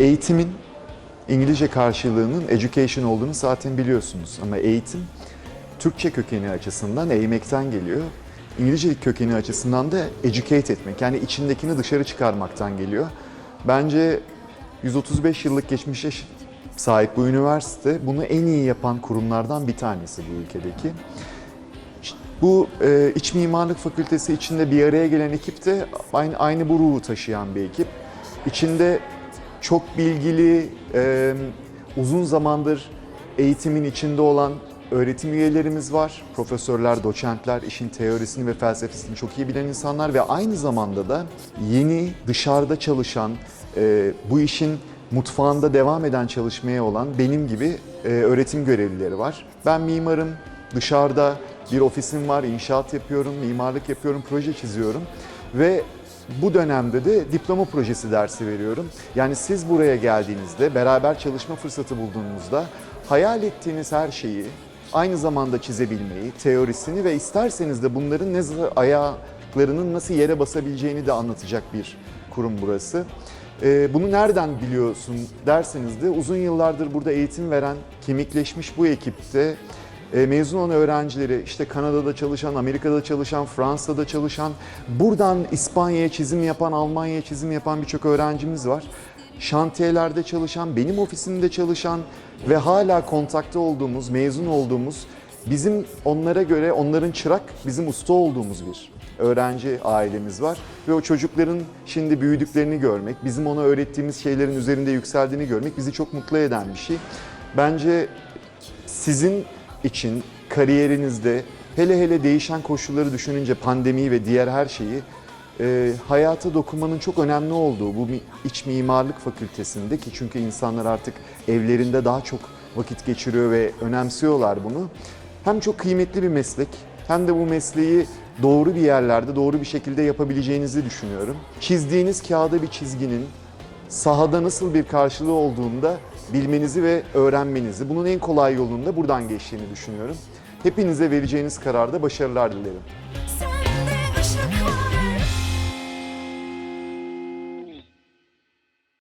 Eğitimin İngilizce karşılığının education olduğunu zaten biliyorsunuz ama eğitim Türkçe kökeni açısından eğmekten geliyor. İngilizce kökeni açısından da educate etmek yani içindekini dışarı çıkarmaktan geliyor. Bence 135 yıllık geçmişe sahip bu üniversite bunu en iyi yapan kurumlardan bir tanesi bu ülkedeki. Bu e, iç mimarlık fakültesi içinde bir araya gelen ekip de aynı, aynı bu ruhu taşıyan bir ekip. İçinde çok bilgili, uzun zamandır eğitimin içinde olan öğretim üyelerimiz var. Profesörler, doçentler, işin teorisini ve felsefesini çok iyi bilen insanlar ve aynı zamanda da yeni dışarıda çalışan, bu işin mutfağında devam eden çalışmaya olan benim gibi öğretim görevlileri var. Ben mimarım, dışarıda bir ofisim var, inşaat yapıyorum, mimarlık yapıyorum, proje çiziyorum ve bu dönemde de diploma projesi dersi veriyorum. Yani siz buraya geldiğinizde, beraber çalışma fırsatı bulduğunuzda hayal ettiğiniz her şeyi aynı zamanda çizebilmeyi, teorisini ve isterseniz de bunların ne ayaklarının nasıl yere basabileceğini de anlatacak bir kurum burası. Ee, bunu nereden biliyorsun derseniz de uzun yıllardır burada eğitim veren, kemikleşmiş bu ekipte mezun olan öğrencileri işte Kanada'da çalışan, Amerika'da çalışan, Fransa'da çalışan, buradan İspanya'ya çizim yapan, Almanya'ya çizim yapan birçok öğrencimiz var. Şantiyelerde çalışan, benim ofisimde çalışan ve hala kontakta olduğumuz, mezun olduğumuz, bizim onlara göre onların çırak, bizim usta olduğumuz bir öğrenci ailemiz var. Ve o çocukların şimdi büyüdüklerini görmek, bizim ona öğrettiğimiz şeylerin üzerinde yükseldiğini görmek bizi çok mutlu eden bir şey. Bence sizin için kariyerinizde hele hele değişen koşulları düşününce pandemiyi ve diğer her şeyi e, hayata dokunmanın çok önemli olduğu bu iç mimarlık fakültesinde ki çünkü insanlar artık evlerinde daha çok vakit geçiriyor ve önemsiyorlar bunu. Hem çok kıymetli bir meslek hem de bu mesleği doğru bir yerlerde doğru bir şekilde yapabileceğinizi düşünüyorum. Çizdiğiniz kağıda bir çizginin sahada nasıl bir karşılığı olduğunda bilmenizi ve öğrenmenizi, bunun en kolay yolunda buradan geçtiğini düşünüyorum. Hepinize vereceğiniz kararda başarılar dilerim.